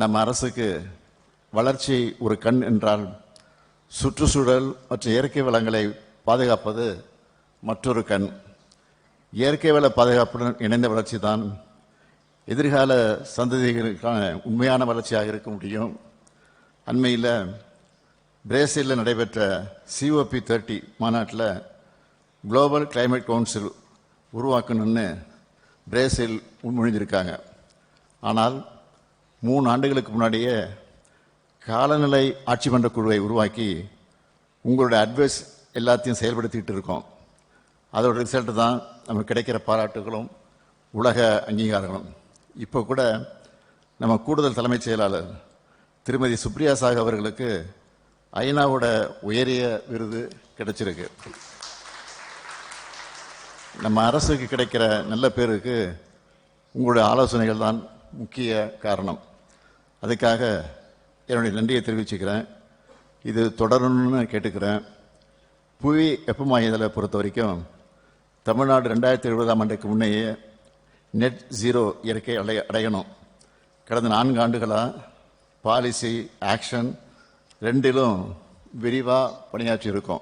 நம்ம அரசுக்கு வளர்ச்சி ஒரு கண் என்றால் சுற்றுச்சூழல் மற்றும் இயற்கை வளங்களை பாதுகாப்பது மற்றொரு கண். இயற்கை வள பாதுகாப்புடன் இணைந்த வளர்ச்சி தான் எதிர்கால சந்ததிகளுக்கான உண்மையான வளர்ச்சியாக இருக்க முடியும். அண்மையில் பிரேசிலில் நடைபெற்ற சிஓபி தேர்ட்டி மாநாட்டில் குளோபல் கிளைமேட் கவுன்சில் உருவாக்கணும்னு பிரேசில் முன்மொழிந்திருக்காங்க. ஆனால் மூணு ஆண்டுகளுக்கு முன்னாடியே காலநிலை ஆட்சி மன்ற குழுவை உருவாக்கி உங்களுடைய அட்வைஸ் எல்லாத்தையும் செயல்படுத்திக்கிட்டு இருக்கோம். அதோட ரிசல்ட் தான் நமக்கு கிடைக்கிற பாராட்டுகளும் உலக அங்கீகாரங்களும். இப்போ கூட நம்ம கூடுதல் தலைமைச் செயலாளர் திருமதி சுப்ரியா சாக் அவர்களுக்கு ஐநாவோட உயரிய விருது கிடைச்சிருக்கு. நம்ம அரசுக்கு கிடைக்கிற நல்ல பேருக்கு உங்களுடைய ஆலோசனைகள் தான் முக்கிய காரணம். அதுக்காக என்னுடைய நன்றியை தெரிவிச்சுக்கிறேன். இது தொடரணும்னு கேட்டுக்கிறேன். புவி வெப்பமாயுதலை பொறுத்த வரைக்கும் தமிழ்நாடு ரெண்டாயிரத்தி இருபதாம் ஆண்டுக்கு முன்னையே நெட் ஜீரோ இயற்கை அடைய அடையணும். கடந்த நான்கு ஆண்டுகளாக பாலிசி ஆக்ஷன் ரெண்டிலும் விரிவாக பணியாற்றி இருக்கோம்